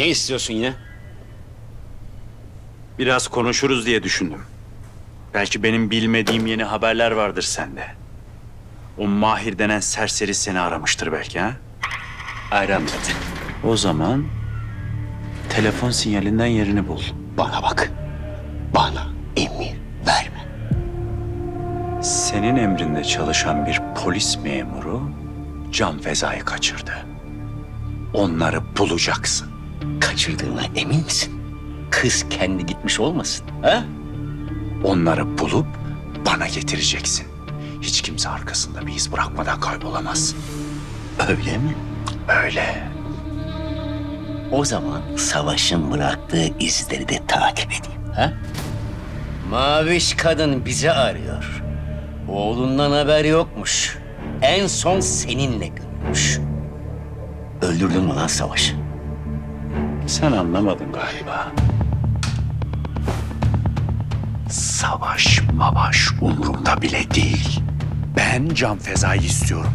Ne istiyorsun yine? Biraz konuşuruz diye düşündüm. Belki benim bilmediğim yeni haberler vardır sende. O Mahir denen serseri seni aramıştır belki ha? Aramadı. O zaman telefon sinyalinden yerini bul. Bana bak. Bana emir verme. Senin emrinde çalışan bir polis memuru Can Feza'yı kaçırdı. Onları bulacaksın. Kaçırdığına emin misin? Kız kendi gitmiş olmasın. Ha? Onları bulup bana getireceksin. Hiç kimse arkasında bir iz bırakmadan kaybolamaz. Öyle mi? Öyle. O zaman savaşın bıraktığı izleri de takip edeyim. Ha? Maviş kadın bizi arıyor. Oğlundan haber yokmuş. En son seninle görmüş. Öldürdün mü lan savaşı? Sen anlamadın galiba. Savaş mavaş umurumda bile değil. Ben Can Feza'yı istiyorum.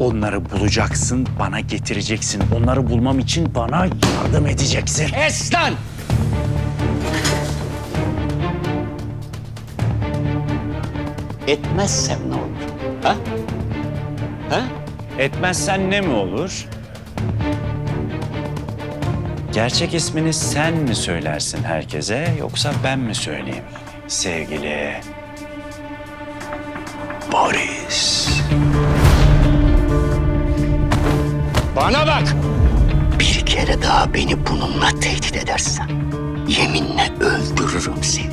Onları bulacaksın, bana getireceksin. Onları bulmam için bana yardım edeceksin. Kes lan! Etmezsem ne olur? Ha? Ha? Etmezsen ne mi olur? Gerçek ismini sen mi söylersin herkese yoksa ben mi söyleyeyim? Sevgili Boris. Bana bak! Bir kere daha beni bununla tehdit edersen yeminle öldürürüm seni.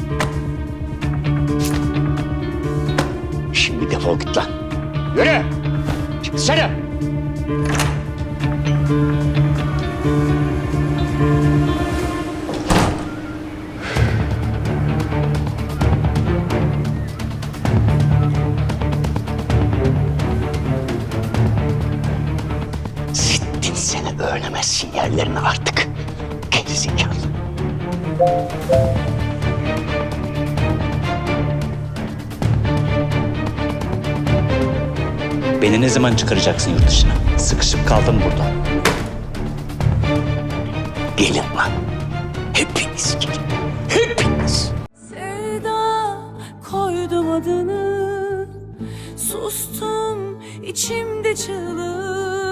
Şimdi defol git lan. Yürü! Çıksana! Öğlemez sinyallerini artık. Gerizekalı. Beni ne zaman çıkaracaksın yurt dışına? Sıkışıp kaldım burada. Gelin lan. Hepiniz gelin. Hepiniz. Sevda koydum adını Sustum içimde çığlık